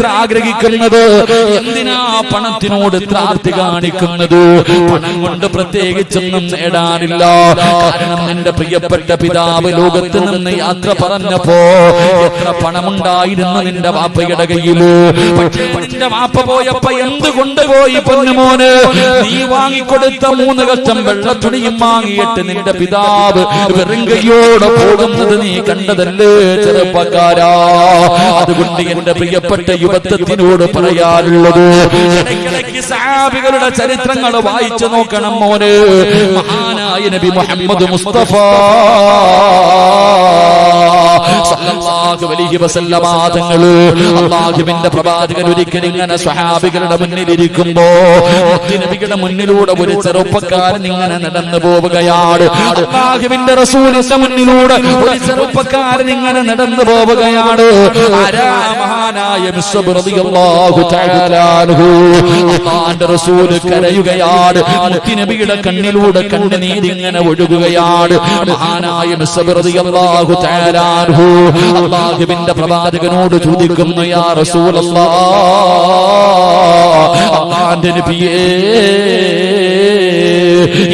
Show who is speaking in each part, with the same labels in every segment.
Speaker 1: ഇത്ര ആഗ്രഹിക്കുന്നത്? എന്തിനാ പണത്തിനോട് ഇത്ര ആർത്തി കാണിക്കുന്നത്? പണം കൊണ്ട് പ്രത്യേകിച്ചൊന്നും നേടാനില്ല. കാരണം എന്റെ പ്രിയപ്പെട്ട പിതാവ് ലോകത്ത് നിന്ന് യാത്ര പറഞ്ഞപ്പോ എത്ര പണമുണ്ടായിരുന്നു നിന്റെ വാപ്പയുടെ കയ്യിൽ. നിന്റെ വാപ്പ പോയപ്പോ എന്ത് കൊണ്ടുപോയി പൊന്നുമോന് നീ വാങ്ങിക്കൊടുത്ത മൂന്ന് കഷ്ടം വെള്ള തുണിയും വാങ്ങിയിട്ട് നിന്റെ പിതാവ് വെറും കയ്യോടെ പോകുന്നത് നീ കണ്ടതല്ലേ ചെറുപ്പക്കാരാ? അതുകൊണ്ട് എന്റെ പ്രിയപ്പെട്ട യുവത്വത്തിനോട് പറയാനുള്ളത്. ഇടയ്ക്കിടയ്ക്ക് സഹാബികളുടെ ചരിത്രങ്ങൾ വായിച്ചു നോക്കണം മോന്. മഹാനായ നബി മുഹമ്മദ് മുസ്തഫ. സല്ലല്ലാഹു അലൈഹി വസല്ലമ തങ്ങൾ അല്ലാഹുവിന്റെ പ്രവാചകൻ ഒരിക്കൽ ഇങ്ങനെ സ്വഹാബികളുടെ മുന്നിൽ ഇരിക്കുമ്പോ നബിയുടെ മുന്നിലൂടെ ഒരു ചെറുപ്പക്കാരൻ ഇങ്ങനെ നടന്നു പോവുകയാണ്. അല്ലാഹുവിന്റെ റസൂലിന്റെ മുന്നിലൂടെ ഒരു ചെറുപ്പക്കാരൻ ഇങ്ങനെ നടന്നു പോവുകയാണ്. ആരാ മഹാനായ മിസ്ബ് റളിയല്ലാഹു തആല അൻഹു? അല്ലാഹുവിന്റെ റസൂൽ കരയുകയാണ്. നബിയുടെ കണ്ണിലൂടെ കണ്ണുനീരിങ്ങനെ ഒഴുകുകയാണ്. മഹാനായ മിസ്ബ് റളിയല്ലാഹു തആല അൻഹു അള്ളാഹുവിന്റെ പ്രവാചകനോട് ചോദിക്കുന്നു യാ റസൂലല്ലാ അള്ളാന്റെ നബിയേ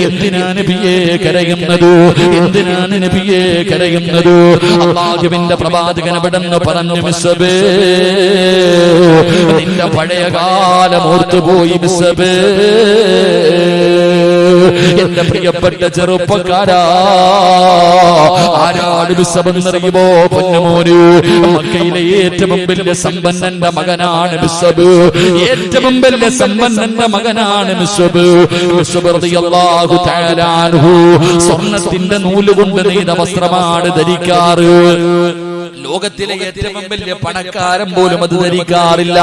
Speaker 1: എന്തിനാ നബിയെ കരയുന്നത്? എന്തിനാണ് നബിയെ കരയുന്നത്? അള്ളാഹുവിന്റെ പ്രവാചകൻ എവിടെന്ന് പറഞ്ഞു മിസ്സബേ നിന്റെ പഴയ കാലം ഓർത്തുപോയി മിസ്സബേ എന്റെ പ്രിയപ്പെട്ട ചെറുപ്പക്കാരാ ആരാട് ബിസബെന്നറിയുമോ പൊന്നുമോനു? മക്കയിലെ ഏറ്റവും വലിയ സമ്പന്നന്റെ മകനാണ് ബിസബ്. ഏറ്റവും വലിയ സമ്പന്നന്റെ മകനാണ് ബിസബ്. അൻഹു. സ്വർണത്തിന്റെ നൂൽ കൊണ്ട് നെയ്ത വസ്ത്രമാണ് ധരിക്കാറ്. ലോകത്തിലെ ഏറ്റവും വലിയ പണക്കാരൻ പോലും അത് ധരിക്കാറില്ല.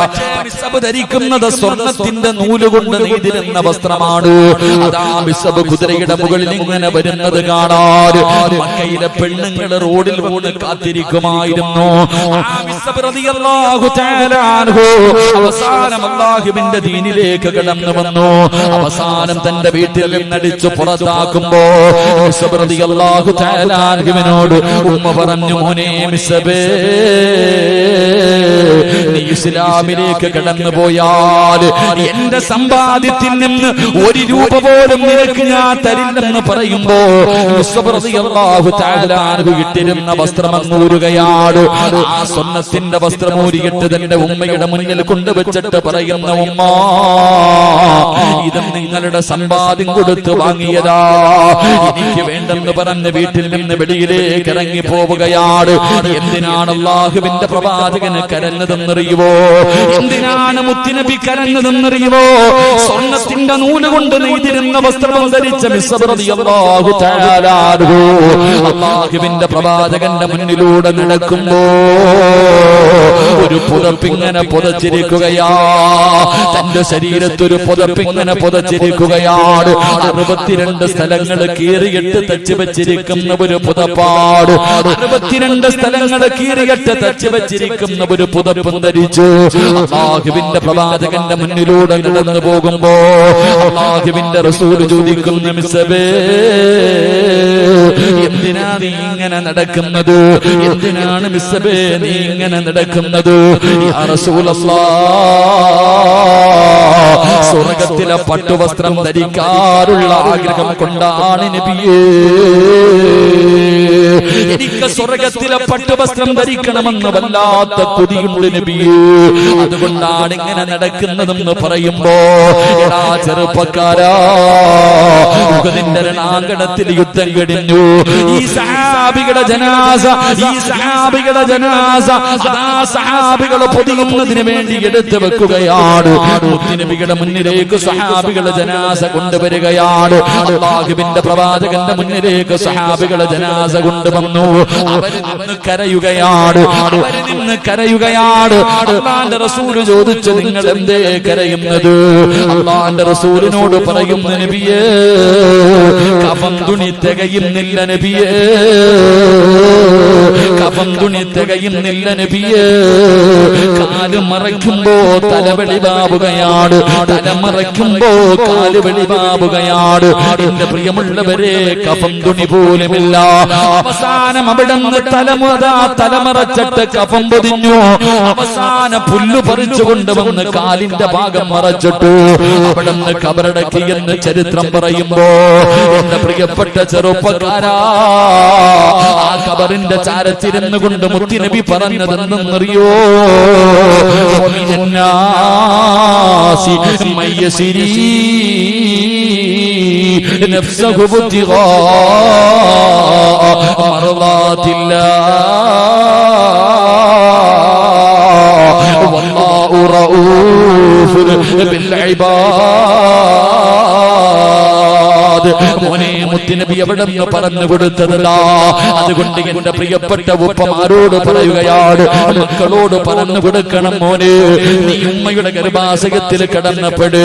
Speaker 1: പക്ഷേ മിസ്സബ് ധരിക്കുന്നത് സ്വർണത്തിന്റെ നൂൽ കൊണ്ട് നെയ്തിരുന്ന വസ്ത്രമാണ്. അതാ മിസ്സബ് കുതിരയുടെ മുകളിൽ ഇങ്ങനെ വരുന്നത് കാണാൻ മക്കയിലെ പെണ്ണുങ്ങൾ റോഡിൽ വീണ് കാത്തിരിക്കുമായിരുന്നു. അവസാനം അല്ലാഹുവിന്റെ ദീനിലേക്ക് കടന്നു വന്നു. അവസാനം തന്റെ വീട്ടിൽ നിന്നടിച്ചു പുറത്താക്കുമ്പോ ഉമ്മ പറഞ്ഞു മോനെ മിസ്സബേ നീ ഇസ്ലാമിലേക്ക് കടന്നു പോയാൽ എന്റെ സമ്പാദ്യത്തിൽ നിന്ന് ഒരു രൂപ പോലും നിനക്ക് ഞാൻ തരില്ലെന്ന് പറയുമ്പോ ഇട്ടിരുന്ന വസ്ത്രം അങ്ങൂരുകയാണ് ആ സ്വർണത്തിന്റെ വസ്ത്രം ഊരിയിട്ട് തന്റെ ഉമ്മയുടെ മുന്നിൽ കൊണ്ടുവച്ചിട്ട് പറയുന്ന ഉമ്മ ഇത് നിങ്ങളുടെ സമ്പാദ്യം കൊടുത്ത് വാങ്ങിയതാ. എനിക്ക് വേണ്ടെന്ന് പറഞ്ഞ് വീട്ടിൽ നിന്ന് വെളിയിലേക്ക് ഇറങ്ങി പോവുകയാണ് എന്തിനാണ് അള്ളാഹുവിന്റെ പ്രവാചകന് കരഞ്ഞതെന്നറിയുവോ എന്തിനാണ് മുത്തിനബി കരഞ്ഞതെന്നറിയുവോ സ്വർണത്തിന്റെ നൂൽ കൊണ്ട് നെയ്തിരുന്ന വസ്ത്രം ധരിച്ച അള്ളാഹുവിന്റെ പ്രവാചകന്റെ മുന്നിലൂടെ നടക്കുമ്പോ ഒരു പുതപ്പിങ്ങനെ പുതച്ചിരിക്കുകയാ. തന്റെ ശരീരത്തൊരു പുതപ്പിങ്ങനെ പുതച്ചിരിക്കുകയാണ്. അറുപത്തിരണ്ട് സ്ഥലങ്ങൾ കീറിയിട്ട് തച്ചുവെച്ചിരിക്കുന്ന ഒരു പുതപ്പാട്. അറുപത്തിരണ്ട് സ്ഥലങ്ങൾ കീറിയിട്ട് തച്ചുവെച്ചിരിക്കുന്ന ഒരു പുതപ്പും ധരിച്ചു. അള്ളാഹുവിന്റെ പ്രവാചകന്റെ മുന്നിലൂടെ നടന്നു പോകുമ്പോ അള്ളാഹുവിന്റെ റസൂൽ ചോദിക്കുന്ന മിസബേ എന്തിനാ നീ ഇങ്ങനെ നടക്കുന്നത്? എന്തിനാണ് മിസ്സബേ നീ ഇങ്ങനെ നടക്കുന്നത്? സ്വർഗത്തിലെ പട്ടുവസ്ത്രം ധരിക്കാറുള്ള ആഗ്രഹം കൊണ്ടാണ് നബിയേ. എനിക്ക് സ്വർഗത്തിലെ പട്ടുവസ്ത്രം ധരിക്കണമെന്ന് വല്ലാത്ത കൊതിയുണ്ട് നബിയേ. അതുകൊണ്ടാണ് ഇങ്ങനെ നടക്കുന്നതെന്ന് പറയുമ്പോ എടാ ചെറുപ്പക്കാരാ ഉഹദിന്റെ രണാങ്കണത്തിൽ യുദ്ധം കഴിഞ്ഞു. ഈ സഹാബികളുടെ ജനാസ ഈ സഹാബികളുടെ ജനാസ അതാ സഹാബികളെ പൊതിയുന്നതിന് വേണ്ടി എടുത്തു വെക്കുകയാണ്. നബിയുടെ മുന്നിലേക്ക് സഹാബികളുടെ ജനാസ കൊണ്ടുവരികയാണ്. അള്ളാഹുവിന്റെ പ്രവാചകന്റെ മുന്നിലേക്ക് സഹാബികളെ ജനാസ കൊണ്ടുവന്നു അവർ നിന്ന് കരയുകയാണ് അവർ നിന്ന് കരയുകയാണ് അള്ളാന്റെ റസൂൽ ചോദിച്ചു നിങ്ങൾ എന്തേ കരയുന്നത്? അള്ളാന്റെ റസൂലിനോട് പറയുന്ന നബിയേ കഫം തുണി തികയുന്നില്ല നബിയേ. കഫം തുണി തികയുന്നില്ല നബിയേ. കാൽ മറയ്ക്കുമ്പോ തല വെളിവാവുകയാണ്. തല മറയ്ക്കുമ്പോ കാൽ വെളിവാവുകയാണ്. എന്റെ പ്രിയമുള്ളവരെ കഫം തുണി പോലുമില്ല. അവസാനം അവിടെ നിന്ന് തലമുറ തലമറച്ചിട്ട് കഫം പൊതിഞ്ഞു. അവസാന പുല്ല് പറിച്ചു കൊണ്ടുവന്ന് കാലിന്റെ ഭാഗം മറച്ചിട്ടു. അവിടെ നിന്ന് കബറടക്കി എന്ന് ചരിത്രം പറയുമ്പോ എന്റെ പ്രിയപ്പെട്ട ചെറുപ്പക്കാരാ ആ കബറിന്റെ ചാരത്തിരുന്നു കൊണ്ട് മുത്തിനബി പറഞ്ഞതെന്നറിയോ نفسه ابتغاء مرضات الله والله رؤوف بالعباد മോനെ മുത്തിനബി എവിടെ നിന്ന് പറഞ്ഞു കൊടുത്തതാ അതുകൊണ്ട് എന്റെ പ്രിയപ്പെട്ട ഉപ്പമാരോട് പറയുകയാണ് മക്കളോട് പറഞ്ഞു കൊടുക്കണം മോനെ. നീ ഉമ്മയുടെ ഗർഭാശയത്തിൽ കിടന്നപ്പെട്.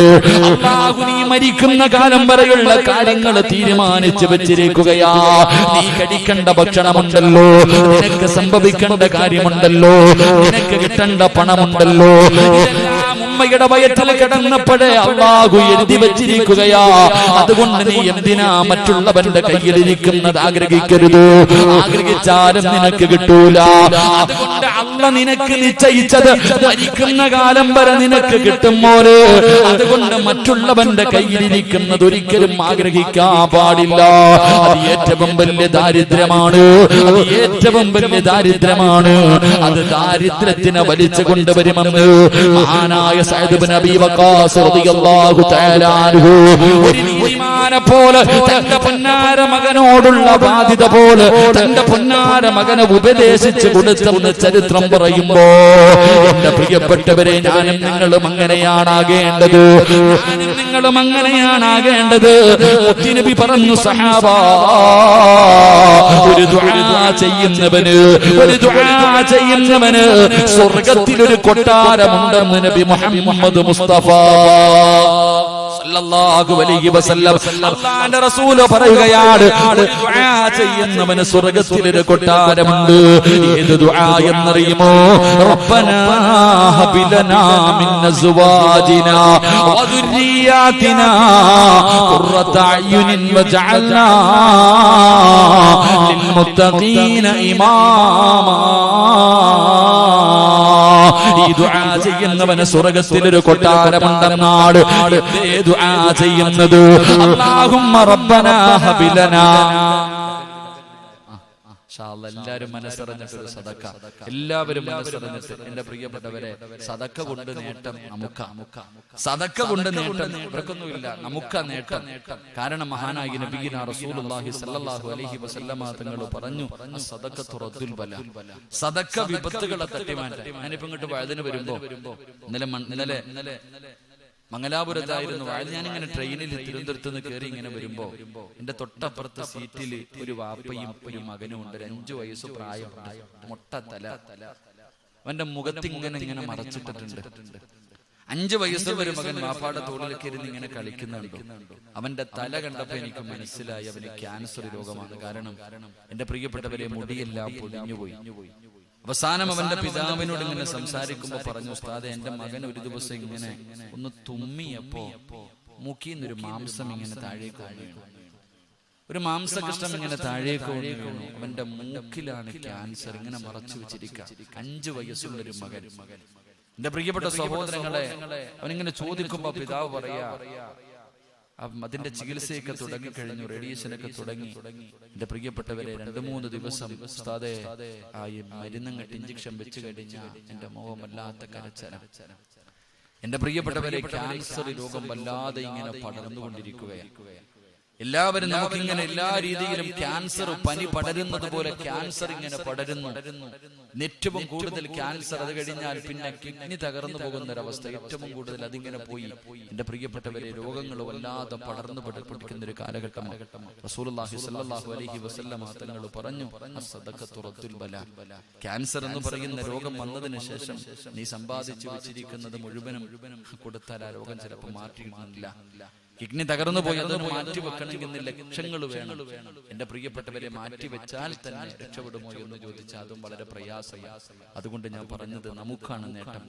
Speaker 1: നീ മരിക്കുന്ന കാലം വരെയുള്ള കാര്യങ്ങൾ തീരുമാനിച്ചു വെച്ചിരിക്കുകയാ. നീ കഴിക്കേണ്ട ഭക്ഷണമുണ്ടല്ലോ. നിനക്ക് സംഭവിക്കേണ്ട കാര്യമുണ്ടല്ലോ. നിനക്ക് കിട്ടേണ്ട പണമുണ്ടല്ലോ. ഉമ്മയുടെ വയറ്റിൽ കിടന്നപ്പോഴേ അള്ളാഹു എഴുതി വെച്ചിരിക്കുകയാ. അതുകൊണ്ട് നീ എന്തിനാ മറ്റുള്ളവന്റെ കയ്യിലിരിക്കുന്നത് ആഗ്രഹിക്കരുത്? ആഗ്രഹിച്ചാലും നിനക്ക് കിട്ടൂല. അതുകൊണ്ട് അള്ള നിനക്ക് നിശ്ചയിച്ചത് മരിക്കുന്ന കാലം വരെ നിനക്ക് കിട്ടും മോര് അതുകൊണ്ട് മറ്റുള്ളവന്റെ കയ്യിലിരിക്കുന്നത് ഒരിക്കലും ആഗ്രഹിക്കാൻ പാടില്ല. അത് ഏറ്റവും വലിയ ദാരിദ്ര്യമാണ്. അത് ഏറ്റവും വലിയ ദാരിദ്ര്യമാണ്. അത് ദാരിദ്ര്യത്തിനെ വലിച്ചു കൊണ്ടുവരുമെന്ന് മഹാനായ സഅദ് ഇബ്നു അബീ വഖാസ് റളിയല്ലാഹു തആല അൻഹു. ഒരു നീതിമാനെ പോലെ തന്റെ പൊന്നാര മകനോടുള്ള ബാധ്യത പോലെ തന്റെ പൊന്നാര മകനെ ഉപദേശിച്ചു കൊടുത്തെന്ന് ചരിത്രം പറയുമ്പോ എന്റെ പ്രിയപ്പെട്ടവരെ ഞാനും നിങ്ങളും അങ്ങനെയാണാകേണ്ടത്. ഞാനും നിങ്ങളും അങ്ങനെയാണാകേണ്ടത്. നബി പറഞ്ഞു സഹാബ ഒരു ദുആ ചെയ്യുന്നവന് ഒരു ദുആ ചെയ്യുന്നവന് സ്വർഗത്തിൽ ഒരു കൊട്ടാരമുണ്ടെന്ന് നബി മുഹമ്മദ് മുസ്തഫ മുഹമ്മദ് മുസ്തഫ പറയുകയാണ് ചെയ്യുന്നവന് സ്വർഗത്തിലൊരു കൊട്ടാരമുണ്ട്. ഏത് എന്നറിയുമോ? ഇമാമാ ഈ ദുആ ചെയ്യുന്നവന് സ്വർഗത്തിലൊരു കൊട്ടാരമുണ്ടെന്നാണ് എന്തേ ദുആ ചെയ്യുന്നത്. അല്ലാഹുമ്മ റബ്ബനാ ഹബിലനാ. എല്ലാവരും മനസ്സറിഞ്ഞിട്ട് ഒരു സദക്ക. എല്ലാവരും മനസ്സറിഞ്ഞിട്ട് എന്റെ പ്രിയപ്പെട്ടവരെ സദക്ക കൊണ്ട് നേട്ടം നമുക്ക് സദക്ക കൊണ്ട് നേട്ടം. ഇവർക്കൊന്നുമില്ല. നമുക്ക് നേട്ടം. കാരണം മഹാനായി നബീന റസൂലുള്ളാഹി സല്ലല്ലാഹു അലൈഹി വസല്ലമ തങ്ങൾ പറഞ്ഞു സദക്ക റദ്ദുൽ ബല. സദക്ക വിപത്തുകളെ തട്ടിമാറ്റാൻ ഞാനിപ്പോ ഇങ്ങോട്ട് വഴുതിന് വരുമ്പോ ഇന്നലെ ഇന്നലെ മംഗലാപുരത്തായിരുന്നു. വാഴ ഞാനിങ്ങനെ ട്രെയിനിൽ തിരുവനന്തപുരത്ത് നിന്ന് കയറി ഇങ്ങനെ വരുമ്പോ എന്റെ തൊട്ടപ്പുറത്തെ സീറ്റിൽ ഒരു വാപ്പയും ഒരു മകനും ഉണ്ട്. ഒരു അഞ്ചു വയസ്സ് പ്രായം മുട്ട തല. അവന്റെ മുഖത്ത് ഇങ്ങനെ ഇങ്ങനെ മറച്ചിട്ടിട്ടുണ്ട്. അഞ്ചു വയസ്സുള്ള ഒരു മകൻ വാപ്പാടെ തോളിലൊക്കെ ഇരുന്ന് ഇങ്ങനെ കളിക്കുന്നുണ്ട്? അവന്റെ തല കണ്ടപ്പോ എനിക്ക് മനസ്സിലായി അവന് ക്യാൻസർ രോഗമാണ്. കാരണം എന്റെ പ്രിയപ്പെട്ടവരെ മുടിയെല്ലാം പൊതിഞ്ഞുപോയി. അവസാനം അവന്റെ പിതാവിനോട് ഇങ്ങനെ സംസാരിക്കുമ്പോ പറഞ്ഞു ഉസ്താദെ എന്റെ മകൻ ഒരു ദിവസം ഇങ്ങനെ ഒന്ന് തുമ്മിയപ്പോ മുക്കിന്നൊരു മാംസം ഇങ്ങനെ താഴേക്ക് വീണു. ഒരു മാംസകൃഷ്ണം ഇങ്ങനെ താഴേക്ക് വീണു. അവന്റെ മൂക്കിലാണ് ക്യാൻസർ ഇങ്ങനെ മറച്ചു വെച്ചിരിക്കുക അഞ്ചു വയസ്സുള്ള ഒരു മകൻ. എന്റെ പ്രിയപ്പെട്ട സഹോദരങ്ങളെ അവനിങ്ങനെ ചോദിക്കുമ്പോ പിതാവ് പറയാ അതിന്റെ ചികിത്സയൊക്കെ തുടങ്ങി കഴിഞ്ഞു റേഡിയേഷനൊക്കെ തുടങ്ങി. എന്റെ പ്രിയപ്പെട്ടവരെ രണ്ടു മൂന്ന് ദിവസം ഉസ്താദെ ആ മരുന്നും കെട്ടി ഇഞ്ചക്ഷൻ വെച്ച് കഴിഞ്ഞാൽ എന്റെ മുഖം വല്ലാത്ത കരച്ചന എന്റെ പ്രിയപ്പെട്ടവരെ ക്യാൻസർ രോഗം വല്ലാതെ ഇങ്ങനെ പടർന്നുകൊണ്ടിരിക്കുകയാണ്. എല്ലാവരും നമുക്കിങ്ങനെ എല്ലാ രീതിയിലും ക്യാൻസർ പനി പടരുന്നത് പോലെ ക്യാൻസർ ഇങ്ങനെ പടരുന്നു. ഏറ്റവും കൂടുതൽ ക്യാൻസർ അത് കഴിഞ്ഞാൽ പിന്നെ കിഡ്നി തകർന്നു പോകുന്ന ഒരവസ്ഥ. ഏറ്റവും കൂടുതൽ അതിങ്ങനെ പോയി. എന്റെ പ്രിയപ്പെട്ടവരെ രോഗങ്ങൾ വല്ലാതെ പടർന്നു പടർപ്പിക്കുന്ന ഒരു കാലഘട്ടമാണ്. അലൈഹി വസല്ലമ തങ്ങൾ പറഞ്ഞു ബല. ക്യാൻസർ എന്ന് പറയുന്ന രോഗം വന്നതിന് ശേഷം നീ സമ്പാദിച്ചു വെച്ചിരിക്കുന്നത് മുഴുവനും കൊടുത്താൽ ആ രോഗം ചിലപ്പോൾ മാറ്റിയിട്ടില്ല കിഡ്നി തകർന്നു പോയി അതൊന്ന് മാറ്റി വെക്കണമെങ്കിൽ ലക്ഷങ്ങൾ വേണം. എന്റെ പ്രിയപ്പെട്ടവരെ മാറ്റി വെച്ചാൽ തന്നെ രക്ഷപ്പെടുമോ എന്ന് ചോദിച്ചാൽ അതും വളരെ പ്രയാസമാണ് അതുകൊണ്ട് ഞാൻ പറഞ്ഞത് നമുക്കാണ് നേട്ടം.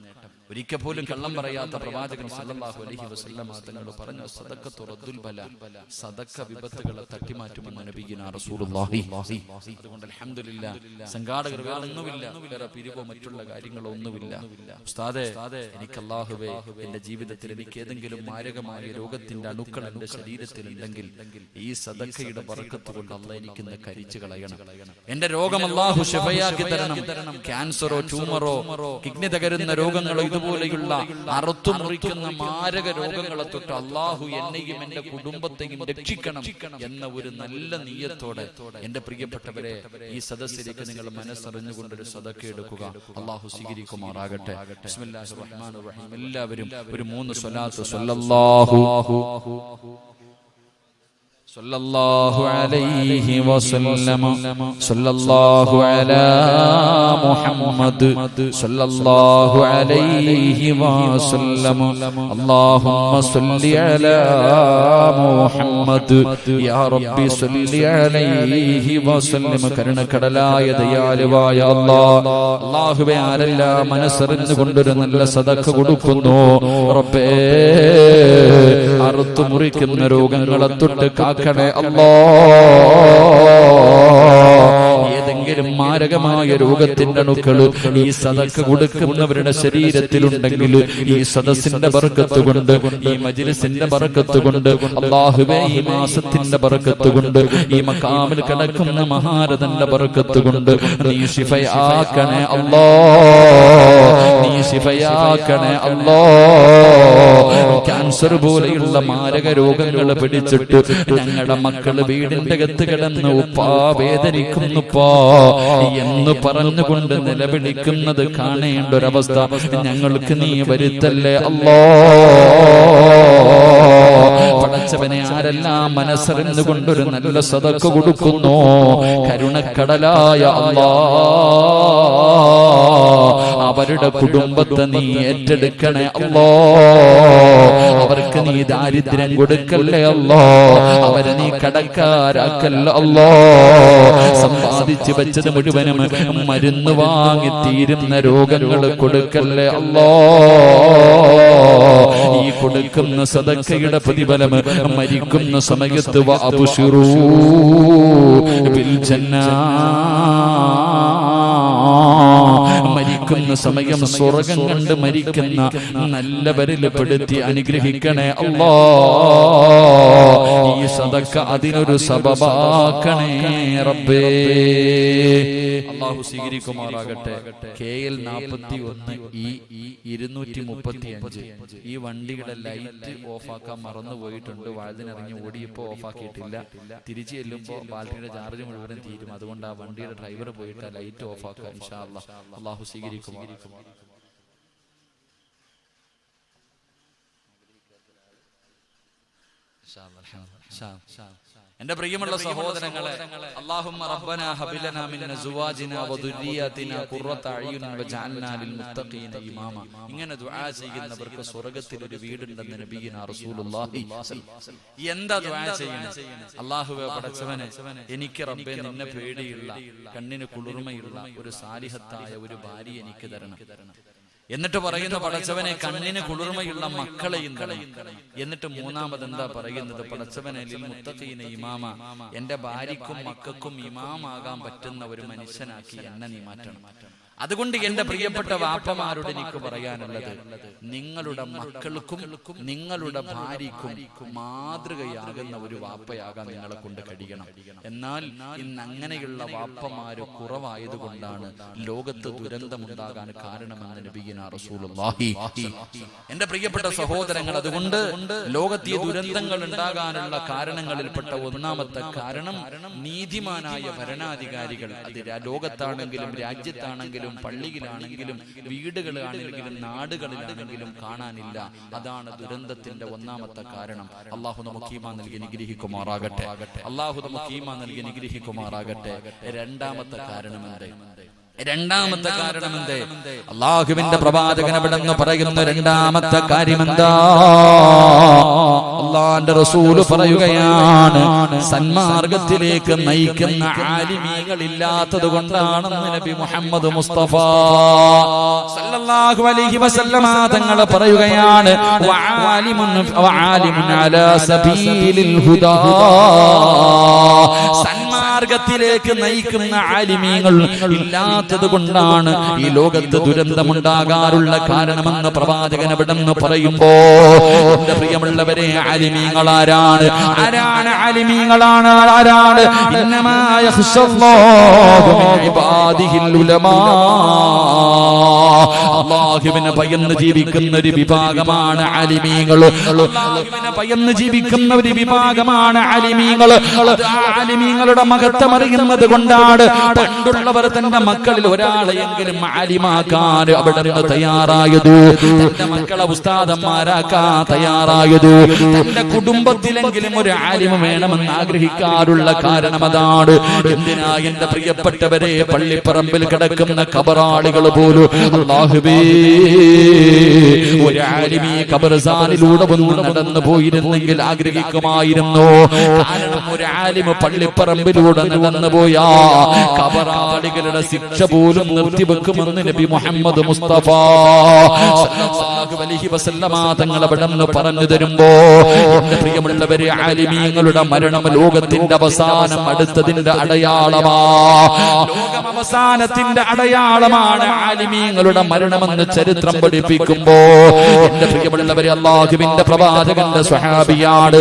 Speaker 1: ഒരിക്കൽ പോലും കള്ളം പറയാത്ത പ്രവാചകൻ സല്ലല്ലാഹു അലൈഹി വസല്ലമ തങ്ങൾ പറഞ്ഞു സദക്ക തുറദ്ദുൽ ബല സദക്ക വിപത്തുകളെ തട്ടിമാറ്റുമെന്ന് നബിയിന റസൂലുള്ളാഹി. അതുകൊണ്ട് അൽഹംദുലില്ലാ സംഘാടകർ ഒന്നുമില്ല. വേറെ പിരിവോ മറ്റുള്ള കാര്യങ്ങളോ ഒന്നുമില്ല. ഉസ്താദെ എനിക്ക് അല്ലാഹുവേ എന്റെ ജീവിതത്തിൽ എനിക്ക് ഏതെങ്കിലും മാരകമായ രോഗത്തിന്റെ അണുക്കൾ എന്റെ ശരീരത്തിലുണ്ടെങ്കിൽ ഈ സദക്കയുടെ ബർക്കത്ത് കൊണ്ട് അല്ല എനിക്കിന്ന് കരിച്ചു കളയണം. എന്റെ രോഗം അള്ളാഹു ശിഫയാക്കി തരണം. ക്യാൻസറോ ട്യൂമറോ കിഡ്നി തകരുന്ന രോഗങ്ങളോ ഇതുപോലെയുള്ള അറുത്തു മുറിക്കുന്ന മാരക രോഗങ്ങളെ തൊട്ട് അള്ളാഹു എന്നെയും എന്റെ കുടുംബത്തെയും രക്ഷിക്കണം എന്ന ഒരു നല്ല നീയത്തോടെ എന്റെ പ്രിയപ്പെട്ടവരെ ഈ സദസ്സിലേക്ക് നിങ്ങൾ മനസ്സറിഞ്ഞുകൊണ്ട് ഒരു സദക്ക എടുക്കുക. അള്ളാഹു സ്വീകരിക്കുമാറാകട്ടെ. എല്ലാവരും ഒരു മൂന്ന് സ്വലാത്ത് സ്വല്ലല്ലാഹു صلى الله عليه وسلم صلى الله على محمد صلى الله عليه وسلم اللهم صل على محمد يا رب صل عليه وسلم കരുണക്കടലായ ദയാലുവായ അല്ലാഹ് അല്ലാഹുവേ ആരെല്ലാം മനസ്സറിഞ്ഞുകൊണ്ടൊരു നല്ല സദക്ക കൊടുക്കുന്നു റബ്ബേ അറുത്തു മുറിക്കുന്ന രോഗങ്ങളെ തൊട്ട് കാക്കണേ. അല്ലോ. ഏതെങ്കിലും മാരകമായ രോഗത്തിന്റെ അണുക്കൾ ഈ സദക്ക് കൊടുക്കുന്നവരുടെ ശരീരത്തിലുണ്ടെങ്കിൽ ഈ സദസ്സിന്റെ ബർക്കത്ത് കൊണ്ട് ഈ മജിലിസിന്റെ ബർക്കത്ത് കൊണ്ട് അള്ളാഹുവേ ഈ മാസത്തിന്റെ ബർക്കത്ത് കൊണ്ട് ഈ മക്കാമിൽ കിടക്കുന്ന മഹാരഥന്റെ ബർക്കത്ത് കൊണ്ട് നീ ശിഫയാക്കണേ അല്ലോ നീ ശിഫയാക്കണേ അല്ലോ. ക്യാൻസർ പോലെയുള്ള മാരക രോഗങ്ങൾ പിടിച്ചിട്ട് ഞങ്ങളുടെ മക്കൾ വീടിന്റെ അകത്ത് കിടന്ന് ഉപ്പാ വേദനിക്കുന്നുപ്പാ എന്ന് പറഞ്ഞുകൊണ്ട് നിലവിളിക്കുന്നത് കാണേണ്ട ഒരവസ്ഥ. ഞങ്ങൾക്ക് നീ വരുത്തല്ലേ അല്ലോ? പടച്ചവനെ ആരെല്ലാം മനസ്സറിഞ്ഞുകൊണ്ടൊരു നല്ല സതക്ക് കൊടുക്കുന്നു? കരുണക്കടലായ അല്ലാ. അവരുടെ കുടുംബത്തെ നീ ഏറ്റെടുക്കണേ അല്ലോ അവർക്ക് നീ ദാരിദ്ര്യം കൊടുക്കല്ലേ അല്ലോ അവരെ നീ കടക്കാരാക്കല്ലോ അല്ലോ സമ്പാദിച്ചു വെച്ചത് മുഴുവനും മരുന്ന് വാങ്ങി തീരുന്ന രോഗങ്ങൾ കൊടുക്കല്ലേ അല്ലോ ഈ കൊടുക്കുന്ന സദക്കയുടെ പ്രതിഫലം മരിക്കുന്ന സമയത്ത് വാപുഷിറൂ ബിൽ ജന്നാ. മരിക്കുന്ന സമയം സ്വർഗം കണ്ട് മരിക്കുന്ന നല്ലവരിൽ പെടുത്തി അനുഗ്രഹിക്കണേ അല്ലോ ഈ സദക്ക അതിനൊരു സബബാക്കണേ റബ്ബേ. അള്ളാഹു സ്വീകരിക്കുമാറാകട്ടെ. കെ എൽ നാൽപ്പത്തി ഒന്ന് ഈ ഇരുന്നൂറ്റി മുപ്പത്തി അഞ്ച് ഈ വണ്ടിയുടെ ലൈറ്റ് ഓഫാക്കാൻ മറന്നു പോയിട്ടുണ്ട് വഴുതിനിറങ്ങി ഓടിയപ്പോ ഓഫാക്കിയിട്ടില്ല. തിരിച്ചു ചെല്ലുമ്പോൾ ബാറ്ററിയുടെ ചാർജ് മുഴുവനും തീരും. അതുകൊണ്ട് ആ വണ്ടിയുടെ ഡ്രൈവർ പോയിട്ട് ലൈറ്റ് ഓഫാക്കുക ഇൻഷാ അല്ലാഹ് അള്ളാഹു عليكم وعليكم إن شاء الله الحمد إن شاء الله. എന്റെ പ്രിയമുള്ള സഹോദരങ്ങളെ അല്ലാഹുമ്മ റബ്ബന ഹബിലന മിൻ അസ്വാജിന വദുരിയാതിന ഖുർറത അയ്യുൻ വജഅൽനാ ലിൽ മുത്തഖീന ഇമാമ. ഇങ്ങനെ ദുആ ചെയ്യുന്നവർക്ക് സ്വർഗത്തിൽ ഒരു വീടുണ്ടെന്ന് നബിയിന റസൂലുള്ളാഹി എന്താ ദുആ ചെയ്യുന്നത്? അല്ലാഹുവേ പടച്ചവനെ എനിക്ക് റബ്ബേ നിന്നെ പേടിയുള്ള കണ്ണിന് കുളിർമയുള്ള ഒരു സാലിഹത്തായ ഒരു ഭാര്യ എനിക്ക് തരണം. എന്നിട്ട് പറയുന്ന പടച്ചവനെ കണ്ണിന് കുളിർമയുള്ള മക്കളെയും കളയും എന്നിട്ട് മൂന്നാമത് എന്താ പറയുന്നത്? പടച്ചവനെ മുത്തഖീന ഇമാമ. എന്റെ ഭാര്യക്കും മക്കൾക്കും ഇമാമാകാൻ പറ്റുന്ന ഒരു മനുഷ്യനാക്കി എന്നെ നീ മാറ്റണം. അതുകൊണ്ട് എന്റെ പ്രിയപ്പെട്ട വാപ്പമാരോട് എനിക്ക് പറയാനുള്ളത് നിങ്ങളുടെ മക്കൾക്കും നിങ്ങളുടെ ഭാര്യക്കും മാതൃകയാകുന്ന ഒരു വാപ്പയാകാൻ നിങ്ങളെ കൊണ്ട് കഴിയണം. എന്നാൽ ഇന്ന് അങ്ങനെയുള്ള വാപ്പമാര് കുറവായതുകൊണ്ടാണ് ലോകത്ത് ദുരന്തമുണ്ടാകാൻ കാരണമെന്ന് നബിയിന റസൂലുള്ളാഹി എന്റെ പ്രിയപ്പെട്ട സഹോദരങ്ങൾ അതുകൊണ്ട് ലോകത്ത് ഈ ദുരന്തങ്ങൾ ഉണ്ടാകാനുള്ള കാരണങ്ങളിൽപ്പെട്ട ഒന്നാമത്തെ കാരണം നീതിമാനായ ഭരണാധികാരികൾ. അത് ലോകത്താണെങ്കിലും രാജ്യത്താണെങ്കിലും പള്ളിയിലാണെങ്കിലും വീടുകളിലാണെങ്കിലും നാടുകളിലാണെങ്കിലും കാണാനില്ല. അതാണ് ദുരന്തത്തിന്റെ ഒന്നാമത്തെ കാരണം. അള്ളാഹു നമുക്ക് ഈമാ നൽകി നിഗ്രഹിക്കുമാറാകട്ടെ അള്ളാഹു നമുക്ക് ഈമാ നൽകി നിഗ്രഹിക്കുമാറാകട്ടെ രണ്ടാമത്തെ കാരണം എന്തേ രണ്ടാമത്തെ കാരണം എന്തേ അള്ളാഹുവിന്റെ പ്രവാചകൻ അവിടെ നിന്ന് പറയുന്ന രണ്ടാമത്തെ കാര്യം എന്താ അള്ളാന്റെ റസൂൽ പറയുകയാണ് സന്മാർഗത്തിലേക്ക് നയിക്കുന്ന ആലിമീകൾ ഇല്ലാത്തത് കൊണ്ടാണെന്ന് നബി മുഹമ്മദ് മുസ്തഫ സല്ലല്ലാഹു അലൈഹി വസല്ലമ തങ്ങൾ പറയുകയാണ് വആലിമുൻ വആലിമുൻ അലാ സബീലിൽ ഹുദാ. സന്മാർഗത്തിലേക്ക് നയിക്കുന്ന ആലിമീങ്ങൾ ഇല്ലാത്തത് കൊണ്ടാണ് ഈ ലോകത്ത് ദുരന്തമുണ്ടാകാറുള്ള കാരണമെന്ന് പ്രവാചകൻ എവിടെന്ന് പറയുമ്പോ എന്റെ പ്രിയമുള്ളവരെ ആലിമീങ്ങൾ ആരാണ്? ആരാണ് ആലിമീങ്ങളാണ് ആരാണ്? അള്ളാഹുവിനെ ഭയന്ന് ജീവിക്കുന്ന ഒരു വിഭാഗമാണ് അലിമീങ്ങൾ അള്ളാഹുവിനെ ഭയന്ന് ജീവിക്കുന്ന ഒരു വിഭാഗമാണ് അലിമീങ്ങൾ അത് ആ മഹത്വം കൊണ്ടാണ് പണ്ടുള്ളവർ തന്റെ മക്കളിൽ ഒരാളെയെങ്കിലും ആലിമാക്കാൻ അവിടെ നിന്ന് തയ്യാറായത്. തന്റെ മക്കളെ ഉസ്താദന്മാരാക്കാൻ തയ്യാറായത്. തന്റെ കുടുംബത്തിലെങ്കിലും ഒരു ആലിമ വേണമെന്ന് ആഗ്രഹിക്കാറുള്ള കാരണം അതാണ്. എന്തിനാ എന്റെ പ്രിയപ്പെട്ടവരെ പള്ളിപ്പറമ്പിൽ കിടക്കുന്ന കബറാളികൾ പോലും അള്ളാഹുബേ ആലിമി നടന്നു പോയിരുന്നെങ്കിൽ ആഗ്രഹിക്കുമായിരുന്നു? കാരണം ഒരു പള്ളിപ്പറമ്പിലൂടെ നടന്നു പോയാ. കബറാളികളുടെ ശിക്ഷ പോലും നിർത്തിവെക്കുമെന്ന് നബി മുഹമ്മദ് മുസ്തഫ അവിടെ നിന്ന് പറഞ്ഞു തരുമ്പോ പ്രിയമുള്ളവരെ ആലിമീങ്ങളുടെ മരണം ലോകത്തിന്റെ അവസാനം അടുത്തതിന്റെ അടയാളമാ. ലോകം അവസാനത്തിന്റെ അടയാളമാണ് ആലിമീങ്ങളുടെ മരണമെന്ന് ചരിത്രം പഠിപ്പിക്കുമ്പോ എന്റെ പ്രിയമുള്ളവരെ അള്ളാഹുവിന്റെ പ്രവാചകന്റെ സ്വഹാബിയാണ്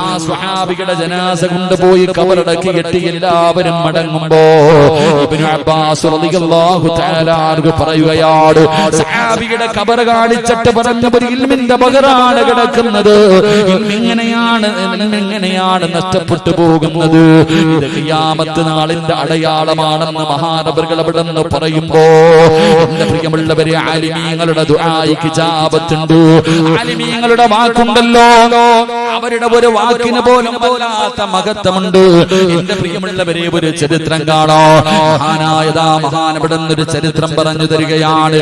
Speaker 1: ആ സ്വഹാബിയുടെ ജനാസ കൊണ്ടുപോയി കബറടക്കിയിട്ട് എല്ലാവരും മടങ്ങുമ്പോ ഇബ്നു അബ്ബാസ് റളിയല്ലാഹു തആല പറയുകയാണ് സ്വഹാബികളുടെ കബർ കാണിച്ചിട്ട് പറഞ്ഞ ഒരു ഇൽമിന്റെ പകരാണ് കിടക്കുന്നത്. ഇൽമിങ്ങനെയാണ് എങ്ങനെയാണ് നഷ്ടപ്പെട്ടു പോകുന്നത്? ഇത് ഖിയാമത്ത് നാളിന്റെ അടയാളമാണെന്ന് മഹാനബറുകൾ അവിടെ നിന്ന് പറയുമ്പോ എന്റെ പ്രിയമുള്ളവരെ ആലിമീങ്ങളുടെ ദുആയിക്ക് ജാപത്തുണ്ട് ആലിമീങ്ങളുടെ വാക്കുണ്ടല്ലോ. അവരുടെ ഒരു വാക്കിന് പോലും പോലാത്ത മഹത്വമുണ്ട്. എന്റെ പ്രിയമുള്ളവരെ ഒരു ചരിത്രം കാണോ? മഹാനായതാ മഹാനവിടെ ഒരു ചരിത്രം പറഞ്ഞു തരികയാണ്.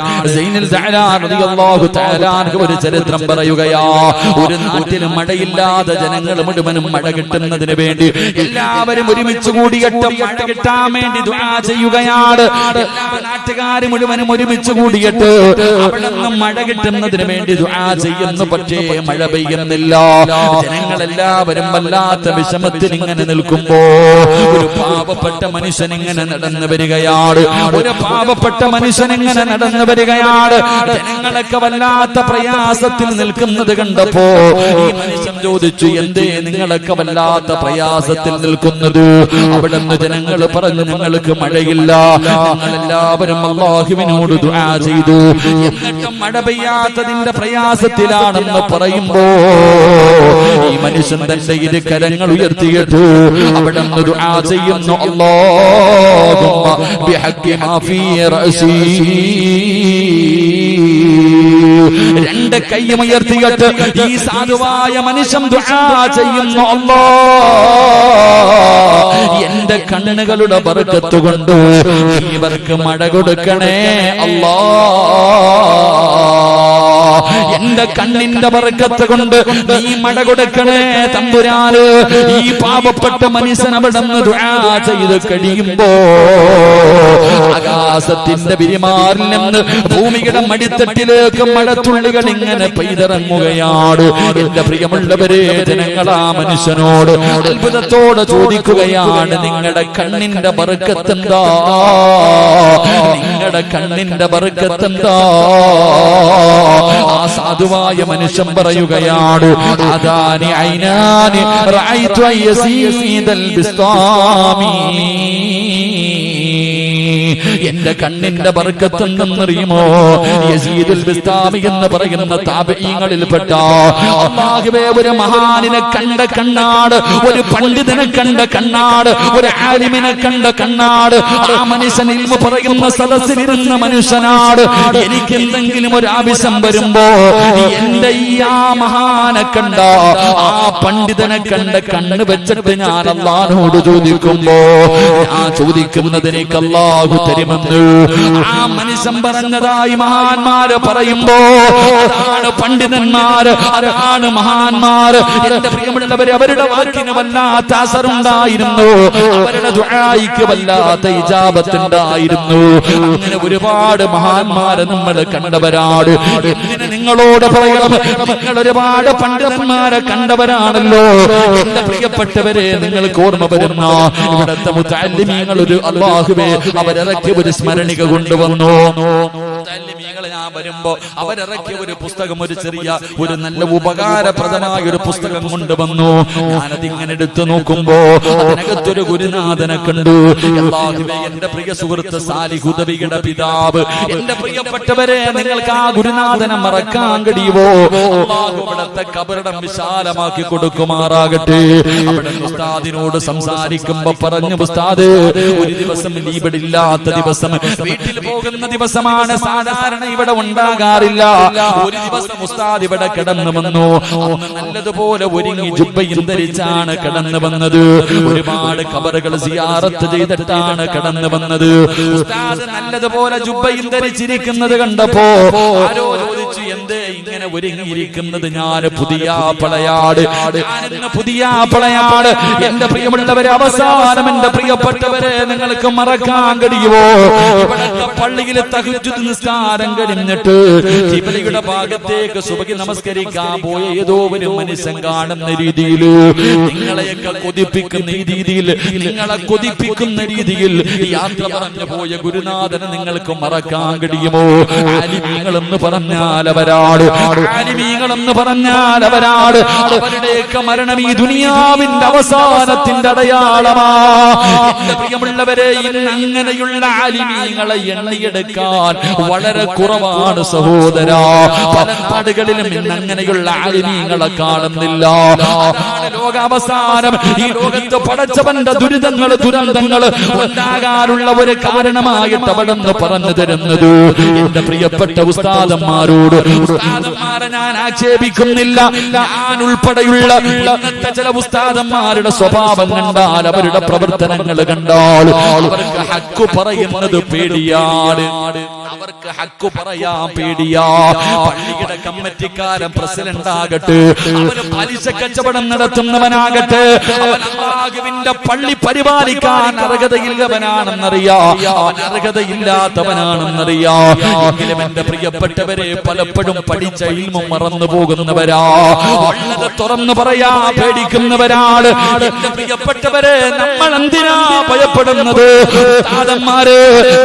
Speaker 1: ഒരു ചരിത്രം പറയുകയാ. ഒരു നാട്ടിൽ മഴയില്ലാതെ ജനങ്ങൾ മുഴുവനും മഴ കിട്ടുന്നതിന് വേണ്ടി എല്ലാവരും ഒരുമിച്ച് കൂടിയിട്ട് മഴ കിട്ടാൻ വേണ്ടി ചെയ്യുകയാണ്. എല്ലാ നാട്ടുകാരും മുഴുവനും ഒരുമിച്ച് കൂടിയിട്ട് അവിടെ നിന്ന് മഴ കിട്ടുന്നതിന് വേണ്ടി ചെയ്യുന്നു. പക്ഷേ മഴ പെയ്യുന്നില്ല. ജനങ്ങളെല്ലാവരും വല്ലാത്ത വിഷമത്തിൽ ഇങ്ങനെ നിൽക്കുമ്പോ ഒരു പാവപ്പെട്ട മനുഷ്യൻ ഇങ്ങനെ നടന്നു വരികയാണ്. ഒരു പാവപ്പെട്ട മനുഷ്യൻ ഇങ്ങനെ നടന്നു വരികയാണ്. ജനങ്ങളൊക്കെ വല്ലാത്ത പ്രയാസത്തിൽ നിൽക്കുന്നത് കണ്ടപ്പോ ഈ മനുഷ്യൻ ചോദിച്ചു എന്തേ നിങ്ങളൊക്കെ വല്ലാത്ത പ്രയാസത്തിൽ നിൽക്കുന്നത്? അവിടെ നിന്ന് ജനങ്ങൾ പറഞ്ഞു നിങ്ങൾക്ക് മഴയില്ല. എല്ലാവരും അള്ളാഹുവിനോട് ദുആ ചെയ്തു. എന്നിട്ടും മഴ പെയ്യാത്തതിന്റെ പ്രയാസത്തിലാണെന്ന് പറയുമ്പോ ഈ മനുഷ്യൻ തന്റെ ഇരു കരങ്ങൾ ഉയർത്തിയിട്ടു അവിടെ നിന്ന് ദുആ ചെയ്യുന്നു. രണ്ട് കൈയും ഉയർത്തിയിട്ട് ഈ സാധുവായ മനുഷ്യൻ ചെയ്യുന്നു. അല്ലോ എന്റെ കണ്ണുകളുടെ ബർക്കത്ത് കൊണ്ട് ഇവർക്ക് മഴ കൊടുക്കണേ. അല്ലാ. എന്റെ കണ്ണിന്റെ വർഗത്ത് കൊണ്ട് നീ മട കൊടുക്കണേ തമ്പുരാന്. ഈ പാപപ്പെട്ട മനുഷ്യൻ അവിടെ ചെയ്ത് കഴിയുമ്പോ ആകാശത്തിന്റെ പിരിമാറിൽ നിന്ന് ഭൂമിയുടെ മടിത്തട്ടിലേക്ക് മഴത്തുള്ളികൾ ഇങ്ങനെ പെയ്തിറങ്ങുകയാണ്. എന്റെ പ്രിയമുള്ളവരെ ജനങ്ങൾ ആ മനുഷ്യനോട് അത്ഭുതത്തോടെ ചോദിക്കുകയാണ് നിങ്ങളുടെ കണ്ണിന്റെ ബർക്കത്തെന്താ നിങ്ങളുടെ കണ്ണിന്റെ വർഗത്തെന്താ ആ സാധുവായ മനുഷ്യൻ പറയുകയാണ് അതാനി ഐനാനി റഅയ്തു യസീദൽ ബിസ്താമി. എന്റെ കണ്ണിന്റെ ബർക്കത്തെന്തെന്നറിയുമോ യസീദുൽ ബിസ്താമി എന്ന് പറയുന്ന താപീങ്ങളിൽപ്പെട്ട അള്ളാഹുവേ ഒരു മഹാനിനെ കണ്ട കണ്ണാട് ഒരു പണ്ഡിതനെ കണ്ട കണ്ണാട് ഒരു ആലിമിനെ കണ്ട കണ്ണാട് ആ മനുഷ്യൻ ഇൽമ പറയുന്ന സദസ്സിലിരുന്ന മനുഷ്യനാട്. എനിക്ക് എന്തെങ്കിലും ഒരു ആവശ്യം വരുമ്പോ എന്റെ ഈ ആ മഹാനെ കണ്ട ആ പണ്ഡിതനെ കണ്ട കണ്ണ് വെച്ചിട്ട് ഞാൻ അള്ളാനോട് ചോദിക്കുമ്പോ ആ ചോദിക്കുന്നതിനേക്ക് അള്ളാഹു തരുമെന്ന് ആ മനുഷ്യൻ പറഞ്ഞതായി മഹാന്മാര് പറയുമ്പോ അതാണ് പണ്ഡിതന്മാര് അതാണ് മഹാന്മാര് എന്റെ പ്രിയമുള്ളവര് അവരുടെ വാക്കിന് വല്ലാത്ത അസറുണ്ടായിരുന്നു. അവരുടെ ദുആയിക്ക് വല്ലാത്ത ഇജാബത്തുണ്ടായിരുന്നു. അങ്ങനെ ഒരുപാട് മഹാന്മാരെ നമ്മൾ കണ്ടവരാണ്. ഇങ്ങനെ നിങ്ങളോട് പറയണം? നിങ്ങൾ ഒരുപാട് പണ്ഡിതന്മാരെ കണ്ടവരാണല്ലോ. എന്റെ പ്രിയപ്പെട്ടവരെ നിങ്ങൾക്ക് ഓർമ്മ വരുന്ന ഇവിടുത്തെ ഒരു അള്ളാഹുവേ അവരിറക്കിയ ഒരു സ്മരണിക കൊണ്ടുവന്നു? മുത്താലിമീങ്ങൾ ഞാൻ വരുമ്പോ അവരിറക്കിയ ഒരു പുസ്തകം ഒരു ചെറിയ ഒരു നല്ല ഉപകാരപ്രദമായ ഒരു പുസ്തകം കൊണ്ടുവന്നു ഞാനതിങ്ങനെ എടുത്തു നോക്കുമ്പോ അതിനകത്തൊരു ഗുരുനാഥനെ കണ്ടു. എന്റെ പ്രിയ സുഹൃത്ത് സാലിഹുദവിയുടെ പിതാവ്. എന്റെ പ്രിയപ്പെട്ടവരെ നിങ്ങൾക്ക് ആ ഗുരുനാഥനെ മറക്കാൻ കഴിയുമോ അവിടുത്തെ കബറിടം വിശാലമാക്കി കൊടുക്കുമാറാകട്ടെ. അവിടെ ഉസ്താദിനോട് സംസാരിക്കുമ്പോ പറഞ്ഞു ഉസ്താദ് ഒരു ദിവസം ലീബിടില്ലാത്ത ദിവസം വീട്ടിൽ പോകുന്ന ദിവസമാണ് സാധാരണ ഇവിടെ ഉണ്ടാകാറില്ല. ഒരു ദിവസം ഉസ്താദ് ഇവിടെ കടന്നു വന്നു. നല്ലതുപോലെ ഒരുങ്ങി ജുബയും ധരിച്ചാണ് കടന്നു വന്നത്. ഒരുപാട് കബറുകൾ സിയാറത്ത് ചെയ്തിട്ടാണ് കടന്നു വന്നത്. ഉസ്താദ് നല്ലതുപോലെ ജുബയും ധരിച്ചിരിക്കുന്നത് കണ്ടപ്പോ ആരോ ചോദിച്ചു എന്തേ ഇങ്ങനെ ഒരുങ്ങിയിരിക്കുന്നത് ഞാൻ പുതിയ പളയാട് പുതിയ പളയാട് എന്റെ പ്രിയമുള്ളവരെ അവസാനം എന്റെ പ്രിയപ്പെട്ടവരെ നിങ്ങൾക്ക് മറക്കാൻ കഴിയുമോ? പള്ളിയിലെ തഹജ്ജുദ് നിസ്കാരം കഴിഞ്ഞിട്ട് കിബിലയുടെ ഭാഗത്തേക്ക് സുബകി നമസ്കരിക്കാൻ പോയ ഏതോ ഒരു മനുഷ്യൻ കാണുന്ന രീതിയിൽ നിങ്ങളെയൊക്കെ കൊതിപ്പിക്കുന്ന ഈ രീതിയിൽ നിങ്ങളെ കൊതിപ്പിക്കുന്ന രീതിയിൽ യാത്ര പറഞ്ഞു പോയ ഗുരുനാഥനെ നിങ്ങൾക്ക് മറക്കാൻ കഴിയുമോ? ആലിമീങ്ങൾ എന്ന് പറഞ്ഞാൽ അവരാട് ആലിമീങ്ങൾ പറഞ്ഞാൽ അവരാട് അവരുടെയൊക്കെ മരണം ഈ ദുനിയാവിന്റെ അവസാനത്തിന്റെ അടയാളമാ. എന്റെ പ്രിയമുള്ളവരെ ഇന്ന് അങ്ങനെയുള്ള ആലിമീങ്ങളെ എണ്ണയെടുക്കാൻ വളരെ കുറവാണ് സഹോദര. പല നാടുകളിലും ഇന്ന് അങ്ങനെയുള്ള ആലിമീങ്ങളെ കാണുന്നില്ല. ലോകാവസാനം. ഈ ലോകത്ത് പടച്ചവന്റെ ദുരിതങ്ങൾ ദുരന്തങ്ങൾ ഉണ്ടാകാനുള്ള ഒരു കാരണമായിട്ട് അവിടെ പറഞ്ഞു തരുന്നത്. എന്റെ പ്രിയപ്പെട്ട ഉസ്താദന്മാരോട് ഉസ്താദന്മാരെ ഞാൻ ആക്ഷേപിക്കുന്നില്ല. ഞാൻ ഉൾപ്പെടെയുള്ള ഇന്നത്തെ ചില ഉസ്താദന്മാരുടെ സ്വഭാവം കണ്ടാൽ അവരുടെ പ്രവർത്തനങ്ങൾ കണ്ടാൽ അവർക്ക് ഹക്കു പറയുന്നത് പേടിയാണ്. അവർക്ക് ഹക്കു പറയാ പേടിയാ. പള്ളിയുടെ കമ്മിറ്റിക്കാരൻ പ്രസിഡന്റ് ആകട്ടെ. അവന് പലിശ കച്ചവടം നടത്തുന്നവനാകട്ടെ. അവൻ അള്ളാഹുവിന്റെ പള്ളി പരിപാലിക്കാൻ അർഹതയില്ലവനാണെന്നറിയാ. അവൻ അർഹതയില്ലാത്തവനാണെന്നറിയാ. എങ്കിലും എന്റെ പ്രിയപ്പെട്ടവരെ പലപ്പോഴും പഠിച്ച ഇൽമും മറന്നു പോകുന്നവരാ. ഉള്ളത് തുറന്നു പറയാ പേടിക്കുന്നവരാണ്. പ്രിയപ്പെട്ടവരെ നമ്മൾ എന്തിനാ ഭയപ്പെടുന്നത്?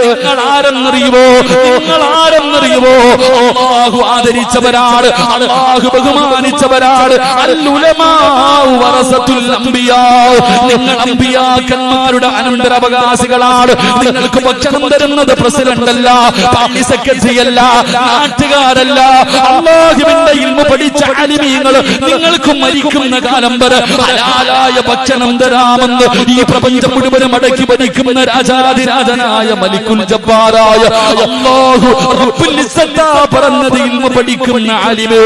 Speaker 1: നിങ്ങൾ ആരെന്നറിയുമോ നിങ്ങൾ ആരെന്നറിയുമോ അള്ളാഹു ആദരിച്ചവരാണ്. അള്ളാഹു ബഹുമാനിച്ചവരാണ്. നിങ്ങൾ അമ്പിയാക്കന്മാരുടെ അനന്തരാവകാശികളാണ്. നിങ്ങൾക്ക് ഭക്ഷണം തരുന്നത് പ്രസിഡന്റ് അല്ല പാർട്ടി സെക്രട്ടറി അല്ല നാട്ടുകാരല്ല. അള്ളാഹുവിന്റെ ഇൽമ പഠിച്ച അലിമീങ്ങൾ നിങ്ങൾക്ക് മരിക്കുന്ന കാലം വരെ ഹലാലായ ഭക്ഷണം തരാമെന്ന് ഈ പ്രപഞ്ചം മുഴുവനും അടക്കി ഭരിക്കുന്ന രാജാതിരാജനായ മലിക്കുൽ ജബ്ബാറായ അല്ലാഹു റബ്ബുൽ പറഞ്ഞത് ഇൽമ പഠിക്കുന്ന ആലിമേ.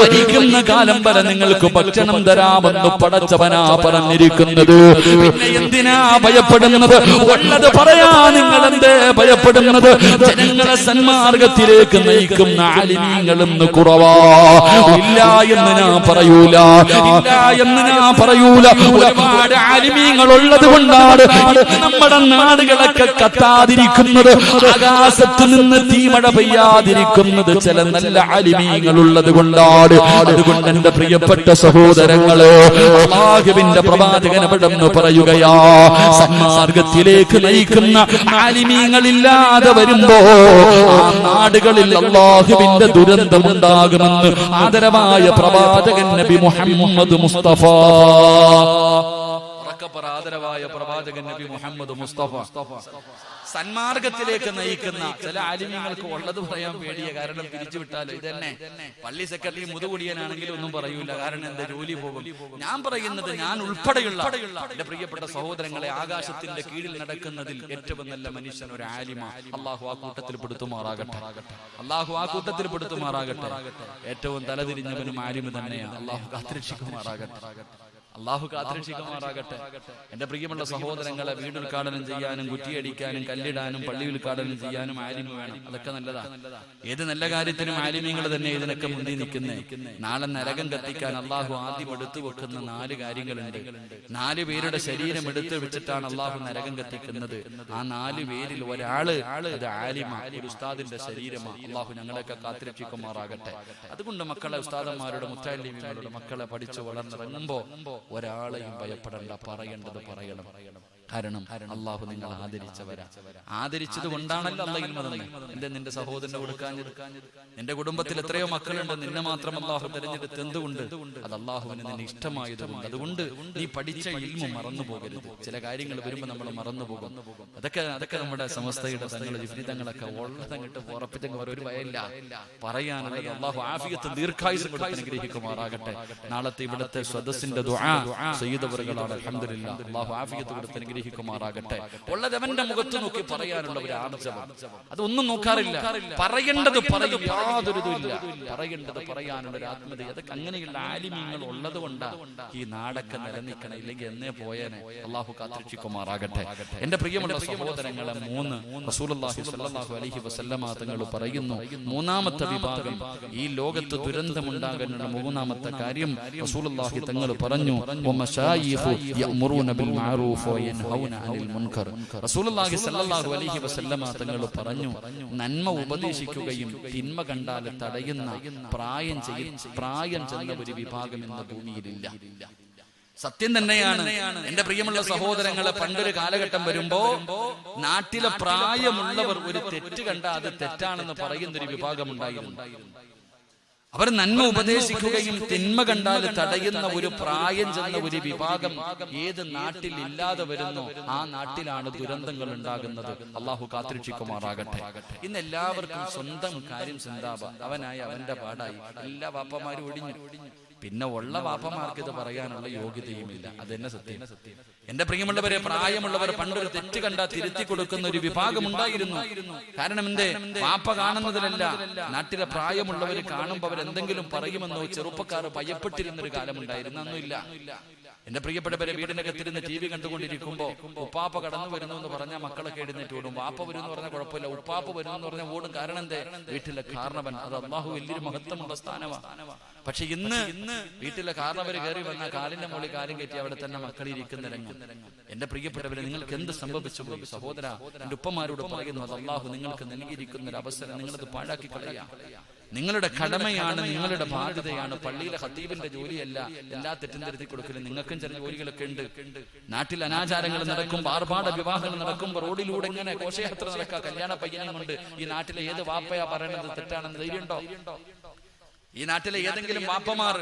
Speaker 1: മരിക്കുന്ന കാലം വരെ നിങ്ങൾക്ക് ഭക്ഷണം തരാമെന്ന് പടച്ചവനാ പറഞ്ഞിരിക്കുന്നത്. പിന്നെ എന്തിനാ ഭയപ്പെടുന്നത്? ഉള്ളത് പറയാ നിങ്ങൾ എന്തേ ഭയപ്പെടുന്നത്? ജനങ്ങളെ സന്മാർഗത്തിലേക്ക് നയിക്കുന്ന ആലിമീങ്ങളെന്ന് കുറവാ. ഇല്ല എന്ന് ഞാൻ പറയൂല. എന്ന് ഞാൻ പറയൂല. ഒരുപാട് ആലിമീങ്ങൾ ഉള്ളത് കൊണ്ടാണ് നമ്മുടെ നാടുകളൊക്കെ കത്താതിരിക്കുന്നത്. ആകാശത്ത് നിന്ന് തീമഴ പെയ്യാതിരിക്കുന്നത് ചില നല്ല ആലിമീങ്ങൾ ഉള്ളത് കൊണ്ടാണ്. അതുകൊണ്ട് എന്റെ പ്രിയപ്പെട്ട സഹോദരങ്ങൾ അള്ളാഹുവിന്റെ പ്രവാചകൻ എവിടെന്ന് പറയുകയാ സന്മാർഗത്തിലേക്ക് നയിക്കുന്ന ആലിമീങ്ങളില്ലാതെ വരുമ്പോ ആ നാടുകളിൽ അള്ളാഹുവിന്റെ ദുരന്തമുണ്ടാകുമെന്ന് ആദരവായ പ്രവാചകൻ നബി മുഹമ്മദ് മുസ്തഫ. ആദരവായ പ്രവാചകൻ നബി മുഹമ്മദ് മുസ്തഫ. സന്മാർഗത്തിലേക്ക് നയിക്കുന്ന ചില ആലിമ്യങ്ങൾക്ക് ഉള്ളത് പറയാൻ പേടിയ കാരണം പിരിച്ചുവിട്ടാലോ ഇതന്നെ. പള്ളി സെക്രട്ടറി മുതുകുടിയനാണെങ്കിലും ഒന്നും പറയൂല. കാരണം എന്റെ ജോലി പോകും? ഞാൻ പറയുന്നത് ഞാൻ ഉൾപ്പെടെയുള്ള എന്റെ പ്രിയപ്പെട്ട സഹോദരങ്ങളെ ആകാശത്തിന്റെ കീഴിൽ നടക്കുന്നതിൽ ഏറ്റവും നല്ല മനുഷ്യൻ ഒരു ആലിമ. അള്ളാഹു ആ കൂട്ടത്തിൽ പെടുത്തുമാറാകട്ടെ. അള്ളാഹു ആ കൂട്ടത്തിൽ പെടുത്തുമാറാകട്ടെ. ഏറ്റവും തലതിരിഞ്ഞവനും ആലിമ തന്നെയാണ് അള്ളാഹു കാത്തിരക്ഷിക്കുമാറാകട്ടെ. അള്ളാഹു കാത്തിരക്ഷിക്കുമാറാകട്ടെ. എന്റെ പ്രിയമുള്ള സഹോദരങ്ങളെ വീട് ഉദ്ഘാടനം ചെയ്യാനും കുറ്റിയടിക്കാനും കല്ലിടാനും പള്ളി ഉദ്ഘാടനം ചെയ്യാനും ആലിമ വേണം. അതൊക്കെ നല്ലതാ. ഏത് നല്ല കാര്യത്തിനും ആലിമ്യങ്ങൾ തന്നെ ഇതിനൊക്കെ മുന്നിൽ നിൽക്കുന്നേ. നാളെ നരകം കത്തിക്കാൻ അള്ളാഹു ആദ്യം എടുത്തു വെക്കുന്ന നാല് കാര്യങ്ങളുണ്ട്. നാല് പേരുടെ ശരീരം എടുത്തു വെച്ചിട്ടാണ് അള്ളാഹു നരകം കത്തിക്കുന്നത്. ആ നാല് പേരിൽ ഒരാൾ അത് ആലിമ ഒരു ഉസ്താദിന്റെ ശരീരമാണ് അള്ളാഹു ഞങ്ങളെയൊക്കെ കാത്തിരക്ഷിക്കുമാറാകട്ടെ. അതുകൊണ്ട് മക്കളെ ഉസ്താദന്മാരുടെ മുത്താലിമികളുടെ മക്കളെ പഠിച്ചു വളർന്നിറങ്ങുമ്പോ ഒരാളെയും ഭയപ്പെടണ്ട പറയേണ്ടത് പറയണം. കാരണം അള്ളാഹു നിങ്ങൾ ആദരിച്ചവരാ. ആദരിച്ചത് കൊണ്ടാണല്ലോ തന്നെ എന്റെ നിന്റെ സഹോദരനെ കൊടുക്കാഞ്ഞത് നിന്റെ കുടുംബത്തിൽ എത്രയോ മക്കളുണ്ട്. നിന്നെ മാത്രം അള്ളാഹു തിരഞ്ഞെടുത്ത് എന്തുകൊണ്ട്? അത് അള്ളാഹുവിന് നിന്നെ ഇഷ്ടമായതുകൊണ്ട്. അതുകൊണ്ട് നീ പഠിച്ച ഇൽമ മറന്നു പോകരുത്. ചില കാര്യങ്ങൾ വരുമ്പോൾ നമ്മൾ മറന്നു പോകും. അതൊക്കെ അതൊക്കെ നമ്മുടെ സമസ്തയുടെ തങ്ങൾ വിപരീതങ്ങളൊക്കെ ഉള്ളതങ്ങിട്ട് ഉറപ്പിച്ചെങ്കിൽ ഒരു ഭയമില്ല പറയാനുള്ളത് അള്ളാഹു ആഫിയത്ത് ദീർഘായുസ് അനുഗ്രഹിക്കുമാറാകട്ടെ നാളത്തെ ഇവിടുത്തെ സ്വദസ്സിന്റെ ദുആ. ചെയ്തവരുകളാണ് അൽഹംദുലില്ലാ അള്ളാഹു ആഫിയത്ത് കൊടുത്ത് അനുഗ്രഹിക്കുമാറാകട്ടെ. ഉള്ളതവന്റെ മുഖത്ത് നോക്കി പറയാനുള്ള ഒരു ആർജവം. അതൊന്നും നോക്കാറില്ല. പറയേണ്ടത് പറയും. യാതൊരു ഇല്ല പറയേണ്ടത് പറയാനുള്ള ഒരു ആത്മത അതൊക്കെ അങ്ങനെയുള്ള ആലിമ്യങ്ങൾ ഉള്ളത് കൊണ്ടാ ഈ നാടൊക്കെ നിലനിൽക്കണം. ഇല്ലെങ്കിൽ എന്നേ പോയേനെ. അള്ളാഹു കാത്തിരക്ഷിക്കുമാറാകട്ടെ എന്റെ പ്രിയമുള്ള സഹോദരങ്ങളെ മൂന്ന് റസൂലുള്ളാഹി സ്വല്ലല്ലാഹു അലൈഹി വസല്ലമ തങ്ങൾ പറയുന്നു. മൂന്നാമത്തെ വിഭാഗം ഈ ലോകത്ത് ദുരന്തമുണ്ടാകാനുള്ള മൂന്നാമത്തെ കാര്യം റസൂലുള്ളാഹി തങ്ങൾ പറഞ്ഞു. വമശായിഖു യഅ്മുറൂന ബിൽ മഅറൂഫ് വയൻഹൗന അലൈഹി വസല്ലമ തങ്ങൾ പറഞ്ഞു നന്മ ഉപദേശിക്കുകയും തിന്മ കണ്ടാൽ തടയുന്ന പ്രായം ചെയ്യ പ്രായം ചെന്ന ഒരു വിഭാഗം എന്ന ഭൂമിയിലില്ല. സത്യം തന്നെയാണ്. എന്റെ പ്രിയമുള്ള സഹോദരങ്ങളെ പണ്ടൊരു കാലഘട്ടം വരുമ്പോ നാട്ടിലെ പ്രായമുള്ളവർ ഒരു തെറ്റ് കണ്ട അത് തെറ്റാണെന്ന് പറയുന്ന ഒരു വിഭാഗം ഉണ്ടായിരുന്നു. അവർ നന്മ ഉപദേശിക്കുകയും തിന്മ കണ്ടാൽ തടയുന്ന ഒരു പ്രായം ചെന്ന ഒരു വിഭാഗം ഏത് നാട്ടിൽ ഇല്ലാതെ വരുന്നോ ആ നാട്ടിലാണ് ദുരന്തങ്ങൾ ഉണ്ടാകുന്നത്. അള്ളാഹു കാത്തിരക്ഷിക്കുമാറാകട്ടെ. ഇന്ന് എല്ലാവർക്കും സ്വന്തം കാര്യം ചിന്താപ അവനായി അവന്റെ പാടായി. എല്ലാ വാപ്പമാരും ഒടിഞ്ഞു. പിന്നെ ഉള്ള വാപ്പമാർക്ക് ഇത് പറയാനുള്ള യോഗ്യതയുമില്ല. അതെന്നെ സത്യം. എന്റെ പ്രിയമുള്ളവരെ പ്രായമുള്ളവർ പണ്ടൊരു തെറ്റ് കണ്ടാ തിരുത്തി കൊടുക്കുന്ന ഒരു വിഭാഗം ഉണ്ടായിരുന്നു. കാരണം എന്തേ? വാപ്പ കാണുന്നതിലല്ല. നാട്ടിലെ പ്രായമുള്ളവർ കാണുമ്പോൾ അവരെന്തെങ്കിലും പറയുമെന്നോ ചെറുപ്പക്കാർ ഭയപ്പെട്ടിരുന്ന ഒരു കാലമുണ്ടായിരുന്നു. അന്നില്ല എന്റെ പ്രിയപ്പെട്ടവരെ വീടിനകത്തിരുന്ന് ടി വി കണ്ടുകൊണ്ടിരിക്കുമ്പോ ഉപ്പാപ്പ കടന്നു വരുന്നു എന്ന് പറഞ്ഞാൽ മക്കളൊക്കെ എഴുന്നേറ്റ് ഓടും വാപ്പ വരും എന്ന് പറഞ്ഞാൽ കുഴപ്പമില്ല. ഉപ്പാപ്പ വരും എന്ന് പറഞ്ഞാൽ ഓടും കാരണം എന്തേ? വീട്ടിലെ കാരണവൻ. അത് അള്ളാഹു വലിയൊരു മഹത്വമുള്ള സ്ഥാനമാണ് പക്ഷെ ഇന്ന് ഇന്ന് വീട്ടിലെ കാരണവര് കയറി വന്ന കാലിന്റെ മുകളിൽ കാലം കയറ്റി അവിടെ തന്നെ മക്കൾ ഇരിക്കുന്ന രംഗം. എന്റെ പ്രിയപ്പെട്ടവരെ നിങ്ങൾക്ക് എന്ത് സംഭവിച്ചു പോയി? സഹോദര എന്റെ ഉപ്പമാരോട് പറയുന്നു അത് അള്ളാഹു നിങ്ങൾക്ക് നൽകിയിരിക്കുന്ന ഒരു അവസരം നിങ്ങളത് പാഴാക്കി കളയാം. നിങ്ങളുടെ കടമയാണ് നിങ്ങളുടെ ബാധ്യതയാണ് പള്ളിയിലെ ഹത്തീബിന്റെ ജോലിയല്ല. എല്ലാ തെറ്റും തിരുത്തി കൊടുക്കലും നിങ്ങൾക്കും ചില ജോലികളൊക്കെ ഉണ്ട്. നാട്ടിൽ അനാചാരങ്ങൾ നടക്കും ആർഭാട വിവാഹങ്ങൾ നടക്കും റോഡിലൂടെ ഇങ്ങനെ ഘോഷയാത്ര നടക്കുക. കല്യാണ പയ്യനെ കൊണ്ട് ഈ നാട്ടിലെ ഏത് വാപ്പയാ പറയണത് തെറ്റാണെന്ന് ധൈര്യമുണ്ടോ? ഈ നാട്ടിലെ ഏതെങ്കിലും വാപ്പമാർ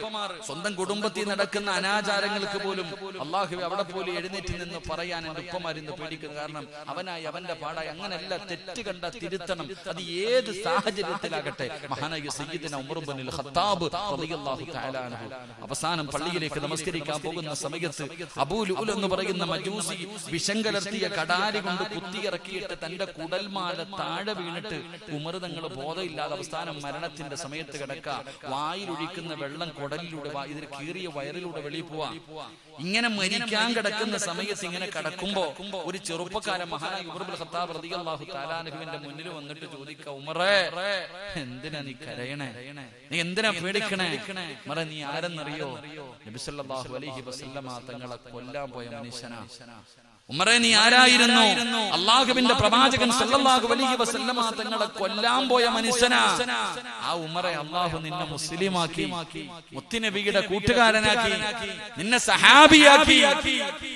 Speaker 1: സ്വന്തം കുടുംബത്തിൽ നടക്കുന്ന അനാചാരങ്ങൾക്ക് പോലും അള്ളാഹു അവിടെ പോലും എഴുന്നേറ്റ് നിന്ന് പറയാൻ എന്റെ ഉപ്പമാരിന്ന് പേടിക്കുന്നു. കാരണം അവനായി അവന്റെ പാടായി അങ്ങനെയല്ല തെറ്റ് കണ്ട തിരുത്തണം. അത് ഏത് സാഹചര്യത്തിലാകട്ടെ? മഹാനായ സയ്യിദിന ഖത്താബ് അവസാനം പള്ളിയിലേക്ക് നമസ്കരിക്കാൻ പോകുന്ന സമയത്ത് അബൂലുൽ എന്ന് പറയുന്ന മജൂസി വിഷം കലർത്തിയ കടാരി കൊണ്ട് കുത്തിയിറക്കിയിട്ട് തന്റെ കുടൽമാല താഴെ വീണിട്ട് ഉമർ തങ്ങൾ ബോധമില്ലാതെ അവസാനം മരണത്തിന്റെ സമയത്ത് കിടക്ക വായിലൊഴിക്കുന്ന വെള്ളം കുടലിലൂടെ ഇതിന് ഇതിൽ കീറിയ വയറിലൂടെ വെളിയിൽ പോവാ. ഇങ്ങനെ മരിക്കാൻ കിടക്കുന്ന സമയത്ത് ഇങ്ങനെ കിടക്കുമ്പോ ഒരു ചെറുപ്പക്കാരൻ മഹാനായ ഉമർബുൽ മുന്നിൽ വന്നിട്ട് ചോദിക്ക ഉമറേ എന്തിനാ നീ കരയണേ? നീ എന്തിനാ പേടിക്കണേ? മറ നീ ആരെന്നറിയോ? നബി അലഹി അലൈഹി വസല്ലമ തങ്ങളെ കൊല്ലാൻ പോയ മനുഷ്യനാ. ഉമറെ നീ ആരായിരുന്നു? അള്ളാഹുവിന്റെ പ്രവാചകൻ സല്ലല്ലാഹു അലൈഹി വസല്ലമ തങ്ങളെ കൊല്ലാൻ പോയ മനുഷ്യനാ. ആ ഉമറെ അള്ളാഹു നിന്നെ മുസ്ലിമാക്കി മുത്തിനബിയുടെ കൂട്ടുകാരനാക്കി നിന്നെ സഹാബിയാക്കി.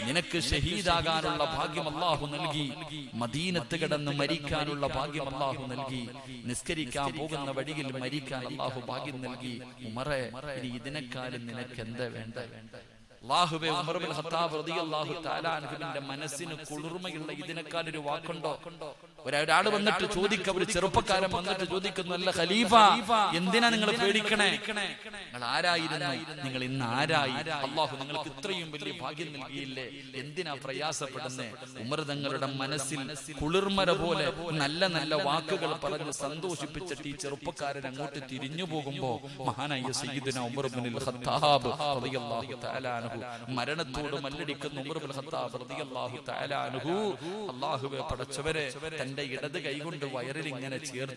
Speaker 1: നിനക്ക് ഷഹീദാകാനുള്ള ഭാഗ്യം അള്ളാഹു നൽകി. മദീനത്ത് കിടന്ന് മരിക്കാനുള്ള ഭാഗ്യം അള്ളാഹു നൽകി. നിസ്കരിക്കാൻ പോകുന്ന വഴിയിൽ മരിക്കാൻ അള്ളാഹു ഭാഗ്യം നൽകി. ഉമറെ ഇനി ഇതിനെക്കാളും നിനക്ക് എന്താ വേണ്ട അള്ളാഹുവെ ഖത്താബ് റളിയല്ലാഹു തആല അൻഹുവിന്റെ മനസ്സിന് കുളിർമയുള്ള ഇതിനേക്കാൾ ഒരു വാക്കുണ്ടോ? ഒരാൾ വന്നിട്ട് ചോദിക്ക ഒരു ചെറുപ്പക്കാരൻ വന്നിട്ട് ചോദിക്കുന്നു അല്ല ഖലീഫ എന്തിനാ നിങ്ങൾ പേടിക്കണേ? നിങ്ങൾ ആരായിരുന്നു? നിങ്ങൾ ഇന്ന് ആരായി? അള്ളാഹു നിങ്ങൾക്ക് ഇത്രയും വലിയ ഭാഗ്യം നൽകിയില്ലേ? എന്തിനാ പ്രയാസപ്പെടുന്നേ? ഉമർ തങ്ങളുടെ മനസ്സിൽ കുളിർമര പോലെ നല്ല നല്ല വാക്കുകൾ പറഞ്ഞ് സന്തോഷിപ്പിച്ചിട്ട് ഈ ചെറുപ്പക്കാരൻ അങ്ങോട്ട് തിരിഞ്ഞു പോകുമ്പോ മഹാനായ സയ്യിദുന ഉമർ ഇബ്നുൽ ഖത്താബ് റളിയല്ലാഹു തആല അൻഹു മരണത്തോട് മല്ലടിക്കുന്ന ഉമർ ഇബ്നുൽ ഖത്താബ് റളിയല്ലാഹു തആല അൻഹു അല്ലാഹുവേ പടച്ചവരെ തന്റെ ഇടത് കൈകൊണ്ട് വയറിൽ ഇങ്ങനെ ചേർത്ത്